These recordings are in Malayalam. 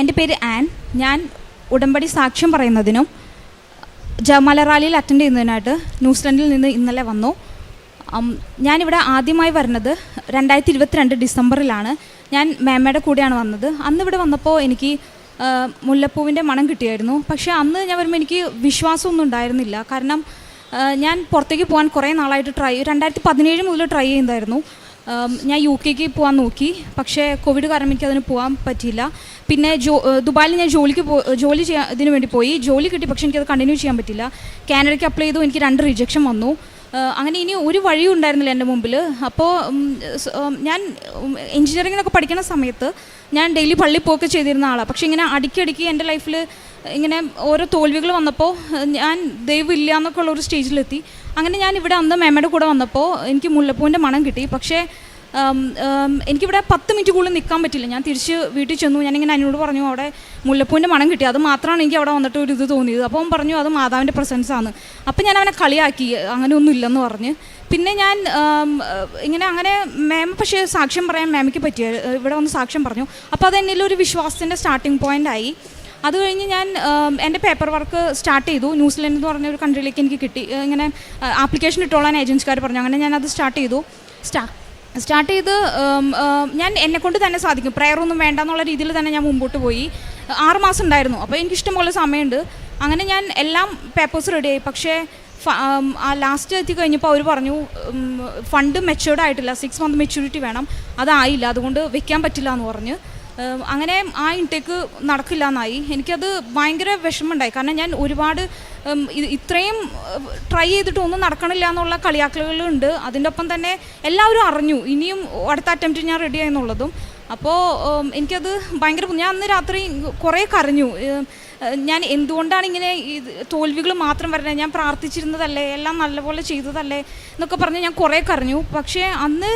എന്റെ പേര് ആൻ. ഞാൻ ഉടമ്പടി സാക്ഷ്യം പറയുന്നതിനും ജമാല റാലിയിൽ അറ്റൻഡ് ചെയ്യുന്നതിനായിട്ട് ന്യൂസിലൻഡിൽ നിന്ന് ഇന്നലെ വന്നു. ഞാനിവിടെ ആദ്യമായി വരുന്നത് രണ്ടായിരത്തി ഇരുപത്തിരണ്ട് ഡിസംബറിലാണ്. ഞാൻ മേമയുടെ കൂടെയാണ് വന്നത്. അന്ന് ഇവിടെ വന്നപ്പോൾ എനിക്ക് മുല്ലപ്പൂവിന്റെ മണം കിട്ടിയായിരുന്നു. പക്ഷേ അന്ന് ഞാൻ വരുമ്പോൾ എനിക്ക് വിശ്വാസമൊന്നും ഉണ്ടായിരുന്നില്ല. കാരണം ഞാൻ പുറത്തേക്ക് പോകാൻ കുറേ നാളായിട്ട് ട്രൈ രണ്ടായിരത്തി പതിനേഴ് മുതൽ ട്രൈ ചെയ്യുന്നതായിരുന്നു. ഞാൻ യു കെക്ക് പോകാൻ നോക്കി. പക്ഷേ കോവിഡ് കാരണം എനിക്ക് അതിന് പോകാൻ പറ്റിയില്ല. പിന്നെ ജോ ദുബായിൽ ഞാൻ ജോലിക്ക് പോ ജോലി ചെയ്യാൻ ഇതിന് വേണ്ടി പോയി. ജോലി കിട്ടി പക്ഷേ എനിക്കത് കണ്ടിന്യൂ ചെയ്യാൻ പറ്റില്ല കാനഡയ്ക്ക് അപ്ലൈ ചെയ്തു എനിക്ക് രണ്ട് റിജക്ഷൻ വന്നു. അങ്ങനെ ഇനി ഒരു വഴിയും ഉണ്ടായിരുന്നില്ല എന്റെ മുമ്പിൽ. അപ്പോൾ ഞാൻ എൻജിനീയറിങ്ങിനൊക്കെ പഠിക്കുന്ന സമയത്ത് ഞാൻ ഡെയിലി പള്ളി പോക്ക് ചെയ്തിരുന്ന ആളാണ് പക്ഷേ ഇങ്ങനെ അടിക്കടിക്ക് എന്റെ ലൈഫിൽ ഇങ്ങനെ ഓരോ തോൽവികൾ വന്നപ്പോൾ ഞാൻ ദൈവമില്ല എന്നൊക്കെ ഉള്ള ഒരു സ്റ്റേജിലെത്തി അങ്ങനെ ഞാൻ ഇവിടെ അന്ന് മേമയുടെ കൂടെ വന്നപ്പോൾ എനിക്ക് മുല്ലപ്പൂവിന്റെ മണം കിട്ടി. പക്ഷേ എനിക്കിവിടെ പത്ത് മിനിറ്റ് കൂടുതൽ നിൽക്കാൻ പറ്റില്ല. ഞാൻ തിരിച്ച് വീട്ടിൽ ചെന്നു. ഞാനിങ്ങനെ അതിനോട് പറഞ്ഞു അവിടെ മുല്ലപ്പൂവിന്റെ മണം കിട്ടി. അത് മാത്രമാണ് എനിക്ക് അവിടെ വന്നിട്ട് ഒരു ഇത് തോന്നിയത്. അപ്പോൾ അവൻ പറഞ്ഞു അത് മാതാവിന്റെ പ്രസൻസാണ് ആണ്. അപ്പോൾ ഞാൻ അവനെ കളിയാക്കി. അങ്ങനെ ഒന്നും ഇല്ലെന്ന് പറഞ്ഞ്. പിന്നെ ഞാൻ ഇങ്ങനെ അങ്ങനെ മാം പക്ഷേ സാക്ഷ്യം പറയാൻ മാമിക്ക് പറ്റിയ ഇവിടെ വന്ന് സാക്ഷ്യം പറഞ്ഞു. അപ്പോൾ അത് ഒരു വിശ്വാസത്തിന്റെ സ്റ്റാർട്ടിങ് പോയിന്റ് ആയി. അത് കഴിഞ്ഞ് ഞാൻ എന്റെ പേപ്പർ വർക്ക് സ്റ്റാർട്ട് ചെയ്തു. ന്യൂസിലൻഡ് എന്ന് പറഞ്ഞ ഒരു കൺട്രിയിലേക്ക് എനിക്ക് കിട്ടി. ഇങ്ങനെ ആപ്ലിക്കേഷൻ ഇട്ടോളാൻ ഏജൻസിക്കാർ പറഞ്ഞു. അങ്ങനെ ഞാൻ അത് സ്റ്റാർട്ട് ചെയ്തു. സ്റ്റാ സ്റ്റാർട്ട് ചെയ്ത് ഞാൻ എന്നെ കൊണ്ട് തന്നെ സാധിക്കും. ഒന്നും വേണ്ട എന്നുള്ള രീതിയിൽ തന്നെ ഞാൻ മുമ്പോട്ട് പോയി. ആറ് മാസം ഉണ്ടായിരുന്നു. അപ്പോൾ എനിക്ക് ഇഷ്ടംപോലെ സമയമുണ്ട്. അങ്ങനെ ഞാൻ എല്ലാം പേപ്പേഴ്സ് റെഡിയായി പക്ഷേ ആ ലാസ്റ്റ് എത്തി കഴിഞ്ഞപ്പോൾ അവർ പറഞ്ഞു ഫണ്ട് മെച്ചുവേർഡ് ആയിട്ടില്ല. സിക്സ് മന്ത് മെച്യൂരിറ്റി വേണം. അതായില്ല. അതുകൊണ്ട് വെക്കാൻ പറ്റില്ല എന്ന് പറഞ്ഞ് അങ്ങനെ ആ ഇൻടേക്ക് നടക്കില്ല എന്നായി എനിക്കത് ഭയങ്കര വിഷമമുണ്ടായി. കാരണം ഞാൻ ഒരുപാട് ഇത്രയും ട്രൈ ചെയ്തിട്ട് ഒന്നും നടക്കണില്ല എന്നുള്ള കളിയാക്കലുകളുണ്ട്. അതിന്റെ ഒപ്പം തന്നെ എല്ലാവരും അറിഞ്ഞു. ഇനിയും അടുത്ത അറ്റംപ്റ്റ് ഞാൻ റെഡി ആയെന്നുള്ളതും. അപ്പോൾ എനിക്കത് ഭയങ്കര ഞാൻ അന്ന് രാത്രി കുറേ കരഞ്ഞു. ഞാൻ എന്തുകൊണ്ടാണ് ഇങ്ങനെ തോൽവികൾ മാത്രം വരുന്നത് ഞാൻ പ്രാർത്ഥിച്ചിരുന്നതല്ലേ? എല്ലാം നല്ലപോലെ ചെയ്തതല്ലേ? എന്നൊക്കെ പറഞ്ഞ് ഞാൻ കുറേ കരഞ്ഞു. പക്ഷേ അന്ന്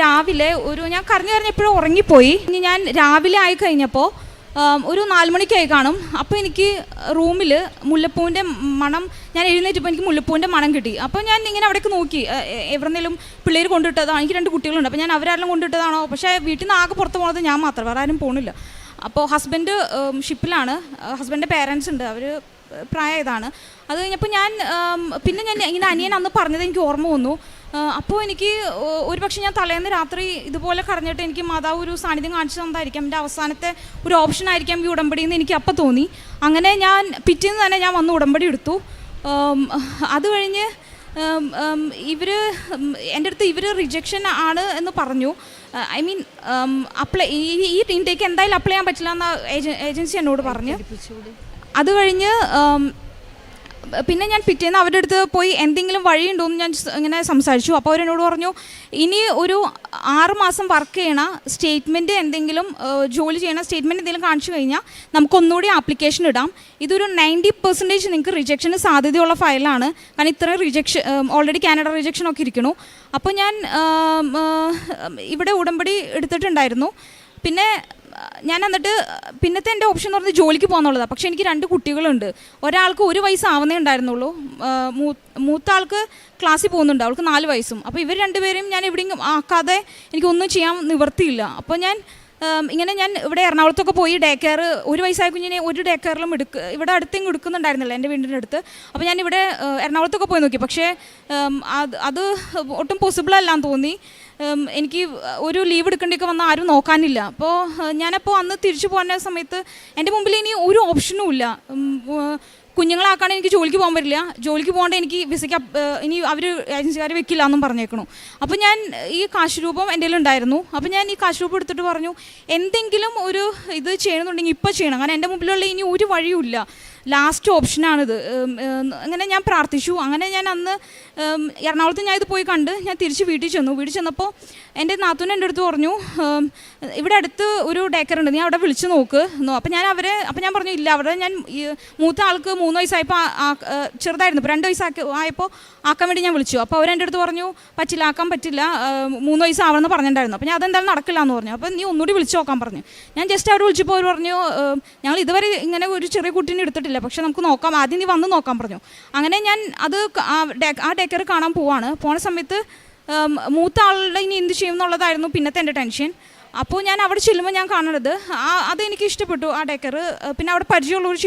രാവിലെ ഒരു ഞാൻ കരഞ്ഞു കരഞ്ഞപ്പോഴും ഉറങ്ങിപ്പോയി. ഇനി ഞാൻ രാവിലെ ആയി കഴിഞ്ഞപ്പോൾ ഒരു നാല് മണിക്കായി കാണും. അപ്പോൾ എനിക്ക് റൂമിൽ മുല്ലപ്പൂവിന്റെ മണം ഞാൻ എഴുന്നേറ്റപ്പോൾ എനിക്ക് മുല്ലപ്പൂവിന്റെ മണം കിട്ടി. അപ്പോൾ ഞാൻ ഇങ്ങനെ അവിടേക്ക് നോക്കി. എവിടെന്നെങ്കിലും പിള്ളേർ കൊണ്ടിട്ടതാണോ എനിക്ക് രണ്ട് കുട്ടികളുണ്ട്. അപ്പോൾ ഞാൻ അവരാരെല്ലാം കൊണ്ടിട്ടതാണോ പക്ഷേ വീട്ടിൽ നിന്ന് ആകെ പുറത്ത് പോകുന്നത് ഞാൻ മാത്രം. വേറെ ആരും പോകണില്ല അപ്പോൾ ഹസ്ബൻഡ് ഷിപ്പിലാണ്. ഹസ്ബൻഡിന്റെ പേരൻസ് ഉണ്ട്. അവർ പ്രായമായതാണ്. അത് കഴിഞ്ഞപ്പോൾ ഞാൻ പിന്നെ ഞാൻ ഇങ്ങനെ അനിയൻ അന്ന് പറഞ്ഞത് എനിക്ക് ഓർമ്മ വന്നു. അപ്പോൾ എനിക്ക് ഒരുപക്ഷെ ഒരു പക്ഷേ ഞാൻ തലേന്ന് രാത്രി ഇതുപോലെ കറഞ്ഞിട്ട് എനിക്ക് മാതാവ് ഒരു സാന്നിധ്യം കാണിച്ചു തന്നതായിരിക്കാം. എന്റെ അവസാനത്തെ ഒരു ഓപ്ഷൻ ആയിരിക്കാം ഈ ഉടമ്പടി എന്ന് എനിക്ക് അപ്പം തോന്നി. അങ്ങനെ ഞാൻ പിറ്റേന്ന് തന്നെ ഞാൻ വന്ന് ഉടമ്പടി എടുത്തു. അത് കഴിഞ്ഞ് ഇവർ എന്റെ അടുത്ത് ഇവർ റിജക്ഷൻ ആണ് എന്ന് പറഞ്ഞു. ഐ മീൻ അപ്ലൈ ഈ ഇൻടേക്ക് എന്തായാലും അപ്ലൈ ചെയ്യാൻ പറ്റില്ല എന്ന ഏജൻസി എന്നോട് പറഞ്ഞ്. അത് കഴിഞ്ഞ് പിന്നെ ഞാൻ പിറ്റേന്ന് അവരുടെ അടുത്ത് പോയി എന്തെങ്കിലും വഴിയുണ്ടോ എന്ന് ഞാൻ ഇങ്ങനെ സംസാരിച്ചു. അപ്പോൾ അവരെന്നോട് പറഞ്ഞു ഇനി ഒരു ആറ് മാസം വർക്ക് ചെയ്യണ സ്റ്റേറ്റ്മെന്റ് എന്തെങ്കിലും ജോലി ചെയ്യണ സ്റ്റേറ്റ്മെന്റ് എന്തെങ്കിലും കാണിച്ചു കഴിഞ്ഞാൽ നമുക്കൊന്നുകൂടി ആപ്ലിക്കേഷൻ ഇടാം. ഇതൊരു നയന്റി പെർസെന്റേജ് നിങ്ങൾക്ക് റിജക്ഷന് സാധ്യതയുള്ള ഫയലാണ്. കാരണം ഇത്രയും റിജക്ഷൻ ഓൾറെഡി കാനഡ റിജക്ഷൻ ഒക്കെ ഇരിക്കണു അപ്പോൾ ഞാൻ ഇവിടെ ഉടമ്പടി എടുത്തിട്ടുണ്ടായിരുന്നു. പിന്നെ ഞാൻ എന്നിട്ട് പിന്നത്തെ എന്റെ ഓപ്ഷൻ എന്ന് പറഞ്ഞാൽ ജോലിക്ക് പോകാന്നുള്ളതാണ്. പക്ഷേ എനിക്ക് രണ്ട് കുട്ടികളുണ്ട്. ഒരാൾക്ക് ഒരു വയസ്സാവുന്നേ ഉണ്ടായിരുന്നുള്ളൂ. ആ, മൂ- മൂത്ത ആൾക്ക് ക്ലാസ്സിൽ പോകുന്നുണ്ട്. അവൾക്ക് നാല് വയസ്സും. അപ്പോൾ ഇവർ രണ്ടുപേരും ഞാൻ എവിടെയും ആക്കാതെ എനിക്കൊന്നും ചെയ്യാൻ നിവർത്തിയില്ല. അപ്പോൾ ഞാൻ ഇങ്ങനെ ഞാൻ ഇവിടെ എറണാകുളത്തൊക്കെ പോയി ഡേ കെയർ ഒരു വയസ്സായ കുഞ്ഞിനെ ഒരു ഡേ കെയറിലും എടുക്ക ഇവിടെ അടുത്തെങ്കിലും എടുക്കുന്നുണ്ടായിരുന്നില്ല എന്റെ വീടിന്റെ അടുത്ത്. അപ്പോൾ ഞാൻ ഇവിടെ എറണാകുളത്തൊക്കെ പോയി നോക്കി. പക്ഷേ അത് അത് ഒട്ടും പോസിബിൾ അല്ലാന്ന് തോന്നി. എനിക്ക് ഒരു ലീവ് എടുക്കേണ്ടിയൊക്കെ വന്നാൽ ആരും നോക്കാനില്ല. അപ്പോൾ ഞാനപ്പോൾ അന്ന് തിരിച്ചു പോകുന്ന സമയത്ത് എന്റെ മുമ്പിൽ ഇനി ഒരു ഓപ്ഷനും ഇല്ല. കുഞ്ഞുങ്ങളാക്കാണ് എനിക്ക് ജോലിക്ക് പോകാൻ പറ്റില്ല. ജോലിക്ക് പോകേണ്ട എനിക്ക് വിസയ്ക്ക് ഇനി അവർ ഏജൻസിക്കാർ വെക്കില്ല എന്നും പറഞ്ഞേക്കണു. അപ്പോൾ ഞാൻ ഈ കാശ് രൂപം എന്റെ ഉണ്ടായിരുന്നു. അപ്പോൾ ഞാൻ ഈ കാശ് രൂപം എടുത്തിട്ട് പറഞ്ഞു എന്തെങ്കിലും ഒരു ഇത് ചെയ്യണമെന്നുണ്ടെങ്കിൽ ഇപ്പോൾ ചെയ്യണം. കാരണം എന്റെ മുമ്പിലുള്ള ഇനി ഒരു വഴിയുമില്ല. ലാസ്റ്റ് ഓപ്ഷനാണിത്. അങ്ങനെ ഞാൻ പ്രാർത്ഥിച്ചു. അങ്ങനെ ഞാൻ അന്ന് എറണാകുളത്ത് ഞാൻ ഇത് പോയി കണ്ട് ഞാൻ തിരിച്ച് വീട്ടിൽ ചെന്നു. വീട്ടിൽ ചെന്നപ്പോൾ എന്റെ നാത്തൂൻ എന്റെ അടുത്ത് പറഞ്ഞു ഇവിടെ അടുത്ത് ഒരു ഡേക്കർ ഉണ്ട്. നീ അവിടെ വിളിച്ച് നോക്ക്. എന്നോ അപ്പോൾ ഞാൻ അവരെ അപ്പോൾ ഞാൻ പറഞ്ഞു ഇല്ല അവിടെ ഞാൻ മൂത്ത ആൾക്ക് മൂന്ന് വയസ്സായപ്പോൾ ചെറുതായിരുന്നു. ഇപ്പോൾ രണ്ട് വയസ്സാക്കി ആയപ്പോൾ ആക്കാൻ വേണ്ടി ഞാൻ വിളിച്ചു. അപ്പോൾ അവരെന്റെ അടുത്ത് പറഞ്ഞു പറ്റില്ല ആക്കാൻ പറ്റില്ല മൂന്ന് മൂന്ന് വയസ്സാവണമെന്ന് പറഞ്ഞിട്ടുണ്ടായിരുന്നു. അപ്പോൾ ഞാൻ അതെന്തായാലും നടക്കില്ല എന്ന് പറഞ്ഞു. അപ്പോൾ നീ ഒന്നുകൂടി വിളിച്ച് നോക്കാൻ പറഞ്ഞു. ഞാൻ ജസ്റ്റ് അവർ വിളിച്ചപ്പോൾ അവർ പറഞ്ഞു ഞങ്ങൾ ഇതുവരെ ഇങ്ങനെ ഒരു ചെറിയ കുട്ടീനെ എടുത്തിട്ടില്ല. പക്ഷെ നമുക്ക് നോക്കാം. ആദ്യം നീ വന്ന് നോക്കാൻ പറഞ്ഞു. അങ്ങനെ ഞാൻ അത് ആ ഡേക്കർ കാണാൻ പോവാണ്. പോണ സമയത്ത് മൂത്ത ആളുടെ ഇനി എന്ത് ചെയ്യും എന്നുള്ളതായിരുന്നു പിന്നത്തെ എന്റെ ടെൻഷൻ. അപ്പോൾ ഞാൻ അവിടെ ചെല്ലുമ്പോൾ ഞാൻ കാണുന്നത് ആ അതെനിക്ക് ഇഷ്ടപ്പെട്ടു ആ ഡേക്കർ പിന്നെ അവിടെ പരിചയമുള്ള ഒരു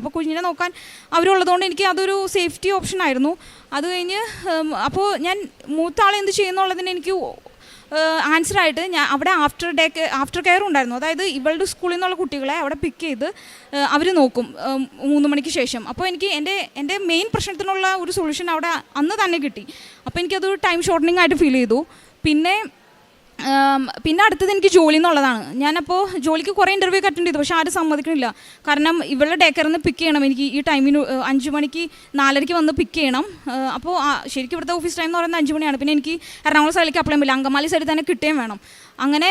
അപ്പോൾ കുഞ്ഞിനെ നോക്കാൻ അവരുള്ളതുകൊണ്ട് എനിക്ക് അതൊരു സേഫ്റ്റി ഓപ്ഷൻ ആയിരുന്നു. അത് കഴിഞ്ഞ് അപ്പോൾ ഞാൻ മൂത്ത ആളെ എന്ത് ചെയ്യുന്നുള്ളതിന് എനിക്ക് ആൻസർ ആയിട്ട് ഞാൻ അവിടെ ആഫ്റ്റർ ഡേ ആഫ്റ്റർ കെയർ ഉണ്ടായിരുന്നു. അതായത് ഇവളുടെ സ്കൂളിൽ നിന്നുള്ള കുട്ടികളെ അവിടെ പിക്ക് ചെയ്ത് അവർ നോക്കും മൂന്ന് മണിക്ക് ശേഷം. അപ്പോൾ എനിക്ക് എന്റെ എന്റെ മെയിൻ പ്രശ്നത്തിനുള്ള ഒരു സൊല്യൂഷൻ അവിടെ അന്ന് തന്നെ കിട്ടി. അപ്പോൾ എനിക്കത് ടൈം ഷോർട്ടനിങ് ആയിട്ട് ഫീൽ ചെയ്തു. പിന്നെ പിന്നെ അടുത്തത് എനിക്ക് ജോലി എന്നുള്ളതാണ്. ഞാനപ്പോൾ ജോലിക്ക് കുറേ ഇന്റർവ്യൂ ഒക്കെ അറ്റൻഡ് ചെയ്തു പക്ഷേ ആരും സമ്മതിക്കണില്ല. കാരണം ഇവളുടെ ഡേക്കറിൽ പിക്ക് ചെയ്യണം. എനിക്ക് ഈ ടൈമിന് അഞ്ച് മണിക്ക് നാലരയ്ക്ക് വന്ന് പിക്ക് ചെയ്യണം. അപ്പോൾ ശരിക്കും ഇവിടുത്തെ ഓഫീസ് ടൈം എന്ന് പറയുന്നത് അഞ്ച് മണിയാണ്. പിന്നെ എനിക്ക് എറണാകുളം സൈഡിലേക്ക് അപ്ലൈ ചെയ്യാൻ അങ്കമാലി സൈഡിൽ തന്നെ കിട്ടുകയും വേണം. അങ്ങനെ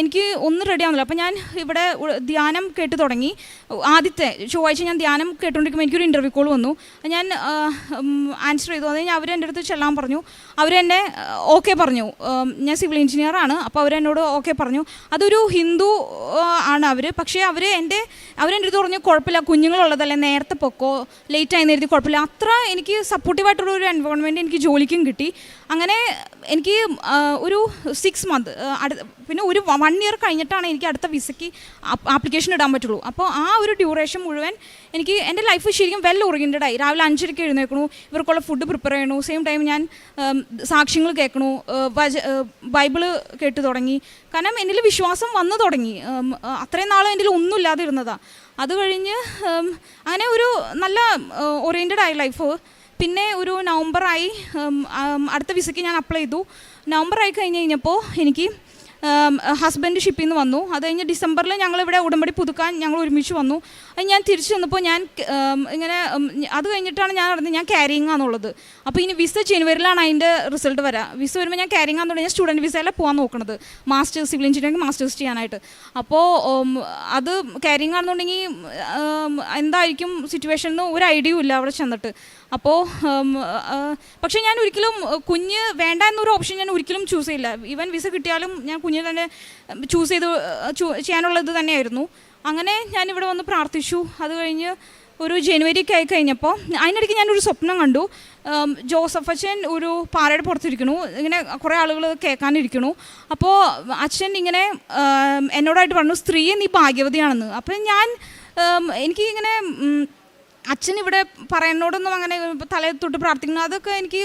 എനിക്ക് ഒന്നും റെഡി ആവുന്നില്ല. അപ്പോൾ ഞാൻ ഇവിടെ ധ്യാനം കേട്ട് തുടങ്ങി. ആദ്യത്തെ ചൊവ്വാഴ്ച ഞാൻ ധ്യാനം കേട്ടുകൊണ്ടിരിക്കുമ്പോൾ എനിക്കൊരു ഇന്റർവ്യൂ കോൾ വന്നു. ഞാൻ ആൻസർ ചെയ്തു. അത് ഞാൻ അവർ എന്റെ അടുത്ത് ചെല്ലാൻ പറഞ്ഞു. അവരെന്നെ ഓക്കെ പറഞ്ഞു. ഞാൻ സിവിൽ എഞ്ചിനീയറാണ് അപ്പോൾ അവരെന്നോട് ഓക്കെ പറഞ്ഞു. അതൊരു ഹിന്ദു ആണ് അവർ പക്ഷേ അവർ എന്റെ അവരെന്റെ അടുത്ത് പറഞ്ഞു കുഴപ്പമില്ല. കുഞ്ഞുങ്ങളുള്ളതല്ലേ നേരത്തെ പൊക്കോ. ലേറ്റ് ആയി നേരത്തെ കുഴപ്പമില്ല. അത്ര എനിക്ക് സപ്പോർട്ടീവായിട്ടുള്ള ഒരു എൻവയോൺമെന്റ് എനിക്ക് ജോലിക്കും കിട്ടി. അങ്ങനെ എനിക്ക് ഒരു സിക്സ് മന്ത് പിന്നെ ഒരു വൺ ഇയർ കഴിഞ്ഞിട്ടാണ് എനിക്ക് അടുത്ത വിസയ്ക്ക് ആപ്ലിക്കേഷൻ ഇടാൻ പറ്റുള്ളൂ. അപ്പോൾ ആ ഒരു ഡ്യൂറേഷൻ മുഴുവൻ എനിക്ക് എന്റെ ലൈഫ് ശരിക്കും വെൽ ഓറിയന്റഡ് ആയി. രാവിലെ അഞ്ചരയ്ക്ക് എഴുന്നേക്കണു ഇവർക്കുള്ള ഫുഡ് പ്രിപ്പയർ ചെയ്യണു സെയിം ടൈം ഞാൻ സാക്ഷ്യങ്ങൾ കേൾക്കണു ബൈബിൾ കേട്ട് തുടങ്ങി. കാരണം എന്നിൽ വിശ്വാസം വന്നു തുടങ്ങി. അത്രയും നാളും എന്റെ ഒന്നുമില്ലാതെ ഇരുന്നതാണ് അത് കഴിഞ്ഞ് അങ്ങനെ ഒരു നല്ല ഓറിയന്റഡ് ആയി ലൈഫ് പിന്നെ ഒരു നവംബറായി അടുത്ത വിസയ്ക്ക് ഞാൻ അപ്ലൈ ചെയ്തു. നവംബറായി കഴിഞ്ഞ് കഴിഞ്ഞപ്പോൾ എനിക്ക് ഹസ്ബൻഡ് ഷിപ്പിൽ നിന്ന് വന്നു. അത് കഴിഞ്ഞ് ഡിസംബറിൽ ഞങ്ങളിവിടെ ഉടമ്പടി പുതുക്കാൻ ഞങ്ങൾ ഒരുമിച്ച് വന്നു. അത് ഞാൻ തിരിച്ചു വന്നപ്പോൾ ഞാൻ ഇങ്ങനെ അത് കഴിഞ്ഞിട്ടാണ് ഞാൻ അറിഞ്ഞത് ഞാൻ ക്യാരിങ് ആണെന്നുള്ളത് അപ്പോൾ ഇനി വിസ ജനുവരിയിലാണ് അതിന്റെ റിസൾട്ട് വരാം. വിസ വരുമ്പോൾ ഞാൻ ക്യാരിങ് ആണെന്നുണ്ടെങ്കിൽ ഞാൻ സ്റ്റുഡന്റ് വിസയിലാണ് പോകാൻ നോക്കുന്നത് മാസ്റ്റേഴ്സ് സിവിൽ എഞ്ചിനീയറിംഗ് മാസ്റ്റേഴ്സ് ചെയ്യാനായിട്ട്. അപ്പോൾ അത് ക്യാരിങ് ആണെന്നുണ്ടെങ്കിൽ എന്തായിരിക്കും സിറ്റുവേഷൻ എന്ന് ഒരു ഐഡിയയും ഇല്ല അവിടെ ചെന്നിട്ട്. അപ്പോൾ പക്ഷേ ഞാൻ ഒരിക്കലും കുഞ്ഞ് വേണ്ട എന്നൊരു ഓപ്ഷൻ ഞാൻ ഒരിക്കലും ചൂസ് ചെയ്യില്ല. ഈവൻ വിസ കിട്ടിയാലും ഞാൻ കുഞ്ഞിനെ തന്നെ ചൂസ് ചെയ്ത് ചെയ്യാനുള്ളത് തന്നെയായിരുന്നു. അങ്ങനെ ഞാൻ ഇവിടെ വന്ന് പ്രാർത്ഥിച്ചു. അത് കഴിഞ്ഞ് ഒരു ജനുവരി ഒക്കെ ആയി കഴിഞ്ഞപ്പോൾ അതിനിടയ്ക്ക് ഞാനൊരു സ്വപ്നം കണ്ടു. ജോസഫ് അച്ഛൻ ഒരു പാറയുടെ പുറത്തിരിക്കണു ഇങ്ങനെ കുറേ ആളുകൾ കേൾക്കാനിരിക്കണു അപ്പോൾ അച്ഛൻ ഇങ്ങനെ എന്നോടായിട്ട് പറഞ്ഞു സ്ത്രീയെ നീ ഭാഗ്യവതിയാണെന്ന്. അപ്പം ഞാൻ എനിക്ക് ഇങ്ങനെ അച്ഛൻ ഇവിടെ പറയുന്നോടൊന്നും അങ്ങനെ തലയെ തൊട്ട് പ്രാർത്ഥിക്കണം അതൊക്കെ എനിക്ക്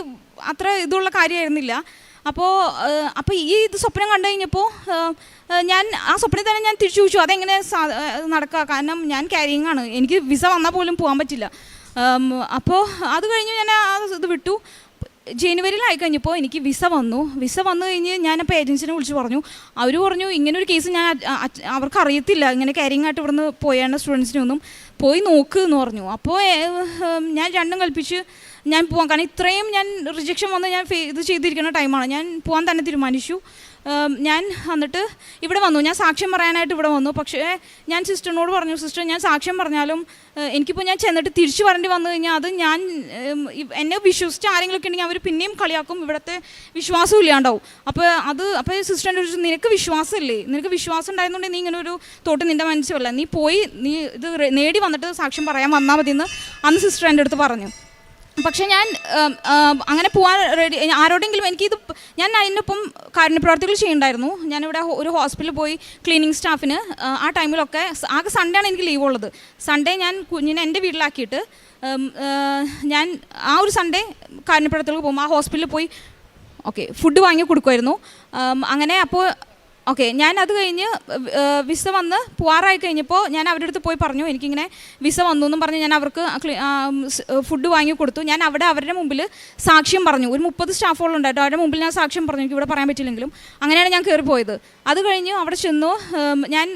അത്ര ഇതുള്ള കാര്യമായിരുന്നില്ല. അപ്പോൾ അപ്പോൾ ഈ ഇത് സ്വപ്നം കണ്ടു കഴിഞ്ഞപ്പോൾ ഞാൻ ആ സ്വപ്നം തന്നെ ഞാൻ തിരിച്ചു ചോദിച്ചു അതെങ്ങനെ നടക്കുക കാരണം ഞാൻ ക്യാരിങ് ആണ്. എനിക്ക് വിസ വന്നാൽ പോലും പോകാൻ പറ്റില്ല. അപ്പോൾ അത് കഴിഞ്ഞ് ഞാൻ ആ ഇത് വിട്ടു. ജനുവരിയിലായി കഴിഞ്ഞപ്പോൾ എനിക്ക് വിസ വന്നു. വിസ വന്നു കഴിഞ്ഞ് അപ്പോൾ ഏജൻസിനെ വിളിച്ച് പറഞ്ഞു. അവർ പറഞ്ഞു ഇങ്ങനൊരു കേസ് ഞാൻ അവർക്ക് അറിയത്തില്ല. ഇങ്ങനെ കാരിങ് ആയിട്ട് ഇവിടുന്ന് പോയാണ് സ്റ്റുഡൻസിനൊന്നും പോയി നോക്ക് എന്ന് പറഞ്ഞു. അപ്പോൾ ഞാൻ രണ്ടും കൽപ്പിച്ച് ഞാൻ പോകാൻ കാരണം ഇത്രയും ഞാൻ റിജക്ഷൻ വന്ന് ഞാൻ ഇത് ചെയ്തിരിക്കുന്ന ടൈമാണ് ഞാൻ പോകാൻ തന്നെ തീരുമാനിച്ചു. ഞാൻ എന്നിട്ട് ഇവിടെ വന്നു. ഞാൻ സാക്ഷ്യം പറയാനായിട്ട് ഇവിടെ വന്നു. പക്ഷേ ഞാൻ സിസ്റ്ററിനോട് പറഞ്ഞു സിസ്റ്റർ ഞാൻ സാക്ഷ്യം പറഞ്ഞാലും എനിക്കിപ്പോൾ ഞാൻ ചെന്നിട്ട് തിരിച്ചു വരേണ്ടി വന്നു കഴിഞ്ഞാൽ അത് ഞാൻ എന്നെ വിശ്വസിച്ച ആരെങ്കിലുമൊക്കെ ഉണ്ടെങ്കിൽ അവർ പിന്നെയും കളിയാക്കും. ഇവിടുത്തെ വിശ്വാസം ഇല്ലാണ്ടാവും. അപ്പോൾ അത് അപ്പോൾ സിസ്റ്ററിന്റെ ഒരു നിനക്ക് വിശ്വാസമില്ലേ? നിനക്ക് വിശ്വാസം ഉണ്ടായിരുന്നുണ്ടെങ്കിൽ നീ ഇങ്ങനെ ഒരു തോട്ട് നിന്റെ മനസ്സിലല്ല നീ പോയി നീ ഇത് നേടി വന്നിട്ട് സാക്ഷ്യം പറയാൻ വന്നാൽ മതി എന്ന് അന്ന് സിസ്റ്റർ എന്റെ അടുത്ത് പറഞ്ഞു. പക്ഷേ ഞാൻ അങ്ങനെ പോകാൻ റെഡി ആരോടെങ്കിലും എനിക്കിത് ഞാൻ അതിനൊപ്പം കാരുണ്യപ്രവർത്തികൾ ചെയ്യുന്നുണ്ടായിരുന്നു ഞാനിവിടെ ഒരു ഹോസ്പിറ്റലിൽ പോയി ക്ലീനിങ് സ്റ്റാഫിന് ആ ടൈമിലൊക്കെ ആകെ സൺഡേ ആണ് എനിക്ക് ലീവ് ഉള്ളത്. സൺഡേ ഞാൻ കുഞ്ഞിനെ എന്റെ വീട്ടിലാക്കിയിട്ട് ഞാൻ ആ ഒരു സൺഡേ കാരുണ്യപ്രവർത്തികൾ പോകുമ്പോൾ ആ ഹോസ്പിറ്റലിൽ പോയി ഓക്കെ ഫുഡ് വാങ്ങി കൊടുക്കുമായിരുന്നു അങ്ങനെ അപ്പോൾ ഓക്കെ ഞാൻ അത് കഴിഞ്ഞ് വിസ വന്ന് പോവാറായി കഴിഞ്ഞപ്പോൾ ഞാൻ അവരുടെ അടുത്ത് പോയി പറഞ്ഞു എനിക്കിങ്ങനെ വിസ വന്നു എന്നും പറഞ്ഞ് ഞാൻ അവർക്ക് ഫുഡ് വാങ്ങി കൊടുത്തു. ഞാൻ അവിടെ അവരുടെ മുമ്പിൽ സാക്ഷ്യം പറഞ്ഞു. ഒരു മുപ്പത് സ്റ്റാഫുകളുണ്ടായിട്ട് അവരുടെ മുമ്പിൽ ഞാൻ സാക്ഷ്യം പറഞ്ഞു എനിക്ക് ഇവിടെ പറയാൻ പറ്റില്ലെങ്കിലും. അങ്ങനെയാണ് ഞാൻ കയറി പോയത് അത് കഴിഞ്ഞ് അവിടെ ചെന്നു ഞാൻ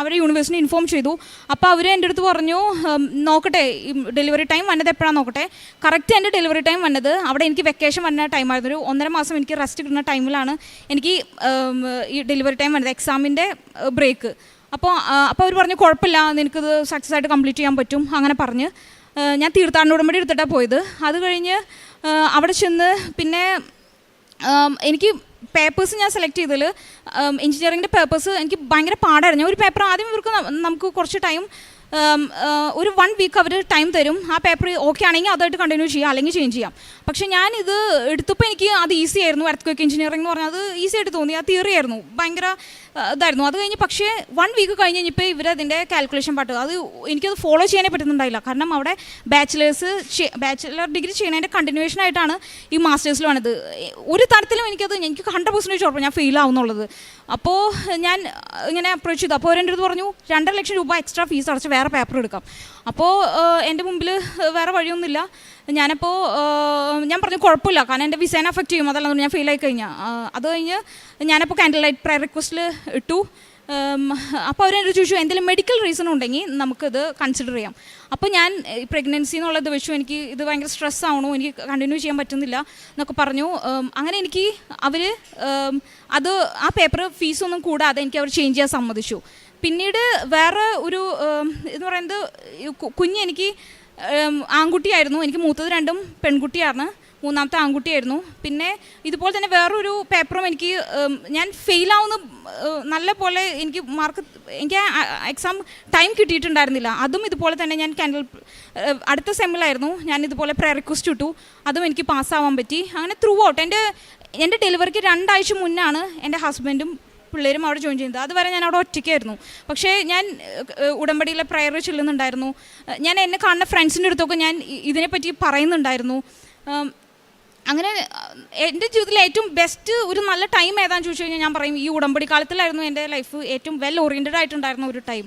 അവരെ യൂണിവേഴ്സിറ്റി ഇൻഫോം ചെയ്തു. അപ്പോൾ അവർ എന്റെ അടുത്ത് പറഞ്ഞു നോക്കട്ടെ ഡെലിവറി ടൈം വന്നത് എപ്പോഴാണ് നോക്കട്ടെ? കറക്റ്റ് എന്റെ ഡെലിവറി ടൈം വന്നത് അവിടെ എനിക്ക് വെക്കേഷൻ വന്ന ടൈമായിരുന്നു. ഒരു ഒന്നര മാസം എനിക്ക് റെസ്റ്റ് കിട്ടുന്ന ടൈമിലാണ്. എനിക്ക് ഈ ഡെലിവറി ടൈം വന്നത് എക്സാമിന്റെ ബ്രേക്ക് അപ്പോൾ അപ്പോൾ അവർ പറഞ്ഞു കുഴപ്പമില്ല നിനക്കിത് സക്സസ് ആയിട്ട് കംപ്ലീറ്റ് ചെയ്യാൻ പറ്റും. അങ്ങനെ പറഞ്ഞ് ഞാൻ തീർത്ഥാടന ഉടമ്പടി എടുത്തിട്ടാണ് പോയത്. അത് കഴിഞ്ഞ് അവിടെ ചെന്ന് പിന്നെ എനിക്ക് പേപ്പേഴ്സ് ഞാൻ സെലക്ട് ചെയ്തതിൽ എഞ്ചിനീയറിങ്ങിന്റെ പേപ്പേഴ്സ് എനിക്ക് ഭയങ്കര പാടായിരുന്നു. ഒരു പേപ്പർ ആദ്യം ഇവർക്ക് നമുക്ക് കുറച്ച് ടൈം ഒരു വൺ വീക്ക് അവർ ടൈം തരും. ആ പേപ്പർ ഓക്കെ ആണെങ്കിൽ അതായിട്ട് കണ്ടിന്യൂ ചെയ്യാം. അല്ലെങ്കിൽ ചേഞ്ച് ചെയ്യാം. പക്ഷേ ഞാൻ ഇത് എടുത്തപ്പോൾ എനിക്ക് അത് ഈസി ആയിരുന്നു. എർത്ത് ക്വേക്ക് എഞ്ചിനീയറിംഗ് എന്ന് പറഞ്ഞാൽ അത് ഈസി ആയിട്ട് തോന്നി. ആ തിയറി ആയിരുന്നു. ഭയങ്കര ഇതായിരുന്നു. അത് കഴിഞ്ഞ് പക്ഷേ വൺ വീക്ക് കഴിഞ്ഞ് കഴിഞ്ഞപ്പോൾ ഇവർ അതിന്റെ കാൽക്കുലേഷൻ പാട്ട് അത് എനിക്കത് ഫോളോ ചെയ്യാനേ പറ്റുന്നുണ്ടായില്ല. കാരണം അവിടെ ബാച്ചിലേഴ്സ് ബാച്ചിലർ ഡിഗ്രി ചെയ്യുന്നതിന്റെ കണ്ടിന്യൂവേഷൻ ആയിട്ടാണ് ഈ മാസ്റ്റേഴ്സിൽ വന്നത് ഒരു തരത്തിലും എനിക്കത് എനിക്ക് ഹൺഡ്രഡ് പെർസെന്റേജ് ഉറപ്പ് ഞാൻ ഫെയിൽ ആവുന്നുള്ളത്. അപ്പോൾ ഞാൻ ഇങ്ങനെ അപ്രോച്ച് ചെയ്തു. അപ്പോൾ അവരെന്റെ അടുത്ത് പറഞ്ഞു രണ്ടര ലക്ഷം രൂപ എക്സ്ട്രാ ഫീസ് അടച്ച് വേറെ പേപ്പർ എടുക്കാം. അപ്പോൾ എന്റെ മുമ്പിൽ വേറെ വഴിയൊന്നുമില്ല. ഞാനപ്പോൾ ഞാൻ പറഞ്ഞു കുഴപ്പമില്ല. കാരണം എന്റെ വിസേനെ അഫക്റ്റ് ചെയ്യും. അതല്ല ഞാൻ ഫീൽ ആയി കഴിഞ്ഞാൽ അത് കഴിഞ്ഞ് ഞാനപ്പോൾ കാൻഡിൽ ലൈറ്റ് പ്രയർ റിക്വസ്റ്റിൽ ഇട്ടു അപ്പോൾ അവരെന്നോട് ചോദിച്ചു എന്തെങ്കിലും മെഡിക്കൽ റീസൺ ഉണ്ടെങ്കിൽ നമുക്കിത് കൺസിഡർ ചെയ്യാം. അപ്പോൾ ഞാൻ പ്രഗ്നൻസി എന്നുള്ളത് വെച്ചു. എനിക്ക് ഇത് ഭയങ്കര സ്ട്രെസ് ആവണോ. എനിക്ക് കണ്ടിന്യൂ ചെയ്യാൻ പറ്റുന്നില്ല എന്നൊക്കെ പറഞ്ഞു. അങ്ങനെ എനിക്ക് അവർ അത് ആ പേപ്പർ ഫീസൊന്നും കൂടാതെ എനിക്ക് അവർ ചേഞ്ച് ചെയ്യാൻ സമ്മതിച്ചു. പിന്നീട് വേറെ ഒരു എന്ന് പറയുന്നത് കുഞ്ഞ് എനിക്ക് ആൺകുട്ടിയായിരുന്നു. എനിക്ക് മൂത്തത് രണ്ടും പെൺകുട്ടിയാണ്. മൂന്നാമത്തെ ആൺകുട്ടിയായിരുന്നു. പിന്നെ ഇതുപോലെ തന്നെ വേറൊരു പേപ്പറും എനിക്ക് ഞാൻ ഫെയിലാവുന്ന നല്ല പോലെ എനിക്ക് മാർക്ക് എനിക്ക് എക്സാം ടൈം കിട്ടിയിട്ടുണ്ടായിരുന്നില്ല. അതും ഇതുപോലെ തന്നെ ഞാൻ കാൻഡൽ അടുത്ത സെമ്മിലായിരുന്നു ഞാൻ ഇതുപോലെ പ്രേ റിക്വസ്റ്റ് ഇട്ടു. അതും എനിക്ക് പാസ്സാവാൻ പറ്റി. അങ്ങനെ ത്രൂ ഔട്ട് എന്റെ എന്റെ ഡെലിവറിക്ക് രണ്ടാഴ്ച മുന്നാണ് എന്റെ ഹസ്ബൻഡും പിള്ളേരും അവിടെ ജോയിൻ ചെയ്യുന്നത്. അതുവരെ ഞാൻ അവിടെ ഒറ്റയ്ക്കായിരുന്നു. പക്ഷേ ഞാൻ ഉടമ്പടിയിലെ പ്രയർ ചെല്ലുന്നുണ്ടായിരുന്നു. ഞാൻ എന്നെ കാണുന്ന ഫ്രണ്ട്സിന്റെ അടുത്തൊക്കെ ഞാൻ ഇതിനെപ്പറ്റി പറയുന്നുണ്ടായിരുന്നു. അങ്ങനെ എന്റെ ജീവിതത്തിലെ ഏറ്റവും ബെസ്റ്റ് ഒരു നല്ല ടൈം ഏതാണെന്ന് ചോദിച്ചു കഴിഞ്ഞാൽ ഞാൻ പറയും ഈ ഉടമ്പടി കാലത്തിലായിരുന്നു എന്റെ ലൈഫ് ഏറ്റവും വെൽ ഓറിയന്റഡ് ആയിട്ടുണ്ടായിരുന്ന ഒരു ടൈം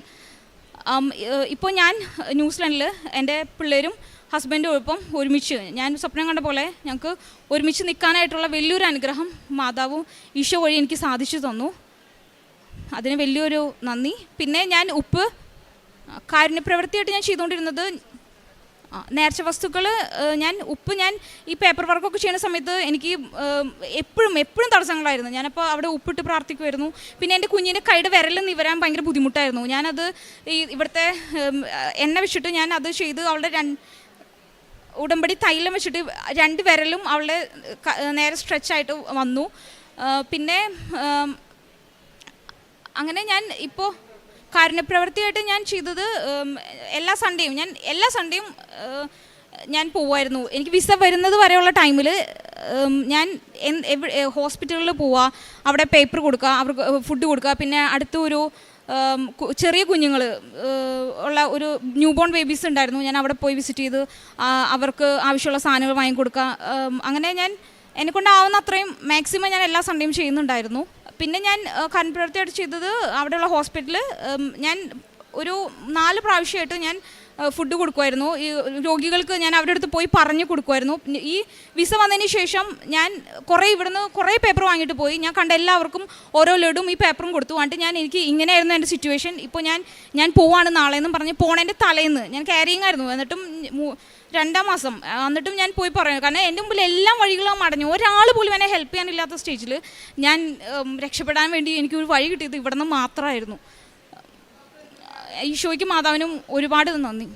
ഇപ്പോൾ ഞാൻ ന്യൂസിലൻഡിൽ എന്റെ പിള്ളേരും ഹസ്ബൻഡും ഒപ്പം ഒരുമിച്ച് ഞാൻ സ്വപ്നം കണ്ട പോലെ ഞങ്ങൾക്ക് ഒരുമിച്ച് നിൽക്കാനായിട്ടുള്ള വലിയൊരു അനുഗ്രഹം മാതാവും ഈശോ വഴി എനിക്ക് സാധിച്ചു തന്നു. അതിന് വലിയൊരു നന്ദി. പിന്നെ ഞാൻ ഉപ്പ് കാരുണ്യപ്രവൃത്തിയായിട്ട് ഞാൻ ചെയ്തുകൊണ്ടിരുന്നത് നേർച്ച വസ്തുക്കൾ ഞാൻ ഉപ്പ് ഞാൻ ഈ പേപ്പർ വർക്കൊക്കെ ചെയ്യുന്ന സമയത്ത് എനിക്ക് എപ്പോഴും എപ്പോഴും തടസ്സങ്ങളായിരുന്നു. ഞാനപ്പോൾ അവിടെ ഉപ്പിട്ട് പ്രാർത്ഥിക്കുമായിരുന്നു പിന്നെ എന്റെ കുഞ്ഞിന്റെ കൈയുടെ വിരൽ നിവരാൻ ഭയങ്കര ബുദ്ധിമുട്ടായിരുന്നു. ഞാനത് ഈ ഇവിടുത്തെ എണ്ണ വെച്ചിട്ട് ഞാൻ അത് ചെയ്ത് അവളുടെ രണ്ട് ഉടമ്പടി തൈലം വെച്ചിട്ട് രണ്ട് വിരലും അവളുടെ നേരെ സ്ട്രെച്ചായിട്ട് വന്നു. പിന്നെ അങ്ങനെ ഞാൻ ഇപ്പോൾ കാരുണ്യപ്രവൃത്തിയായിട്ട് ഞാൻ ചെയ്തത് എല്ലാ സൺഡേയും ഞാൻ എല്ലാ സൺഡേയും ഞാൻ പോവായിരുന്നു. എനിക്ക് വിസ വരുന്നത് വരെയുള്ള ടൈമിൽ ഞാൻ ഹോസ്പിറ്റലിൽ പോവുക അവിടെ പേപ്പർ കൊടുക്കുക അവർക്ക് ഫുഡ് കൊടുക്കുക പിന്നെ അടുത്തൊരു ചെറിയ കുഞ്ഞുങ്ങൾ ഉള്ള ഒരു ന്യൂ ബോൺ ബേബീസ് ഉണ്ടായിരുന്നു. ഞാൻ അവിടെ പോയി വിസിറ്റ് ചെയ്ത് അവർക്ക് ആവശ്യമുള്ള സാധനങ്ങൾ വാങ്ങിക്കൊടുക്കുക അങ്ങനെ ഞാൻ എന്നെക്കൊണ്ടാവുന്ന അത്രയും മാക്സിമം ഞാൻ എല്ലാ സൺഡേയും ചെയ്യുന്നുണ്ടായിരുന്നു. പിന്നെ ഞാൻ കൺപ്രവർത്തിയായിട്ട് ചെയ്തത് അവിടെയുള്ള ഹോസ്പിറ്റലിൽ ഞാൻ ഒരു നാല് പ്രാവശ്യമായിട്ട് ഞാൻ ഫുഡ് കൊടുക്കുമായിരുന്നു ഈ രോഗികൾക്ക് ഞാൻ അവരുടെ അടുത്ത് പോയി പറഞ്ഞു കൊടുക്കുമായിരുന്നു ഈ വിസ വന്നതിന് ശേഷം ഞാൻ കുറേ ഇവിടുന്ന് കുറേ പേപ്പർ വാങ്ങിയിട്ട് പോയി. ഞാൻ കണ്ട എല്ലാവർക്കും ഓരോ ലഡും ഈ പേപ്പറും കൊടുത്തു. എന്നിട്ട് ഞാൻ എനിക്ക് ഇങ്ങനെയായിരുന്നു എന്റെ സിറ്റുവേഷൻ. ഇപ്പോൾ ഞാൻ ഞാൻ പോവാണ് നാളെ എന്നും പറഞ്ഞ് പോണേന്റെ തലേന്ന് ഞാൻ ക്യാരിങ് ആയിരുന്നു എന്നിട്ടും രണ്ടാം മാസം. എന്നിട്ടും ഞാൻ പോയി പറയുന്നു. കാരണം എന്റെ മുമ്പിൽ എല്ലാ വഴികളും അടഞ്ഞു. ഒരാൾ പോലും എന്നെ ഹെൽപ്പ് ചെയ്യാനില്ലാത്ത സ്റ്റേജിൽ ഞാൻ രക്ഷപ്പെടാൻ വേണ്ടി എനിക്ക് ഒരു വഴി കിട്ടിയത് ഇവിടെ നിന്ന് മാത്രമായിരുന്നു ഈശോയ്ക്കും മാതാവിനും ഒരുപാട് നന്ദി.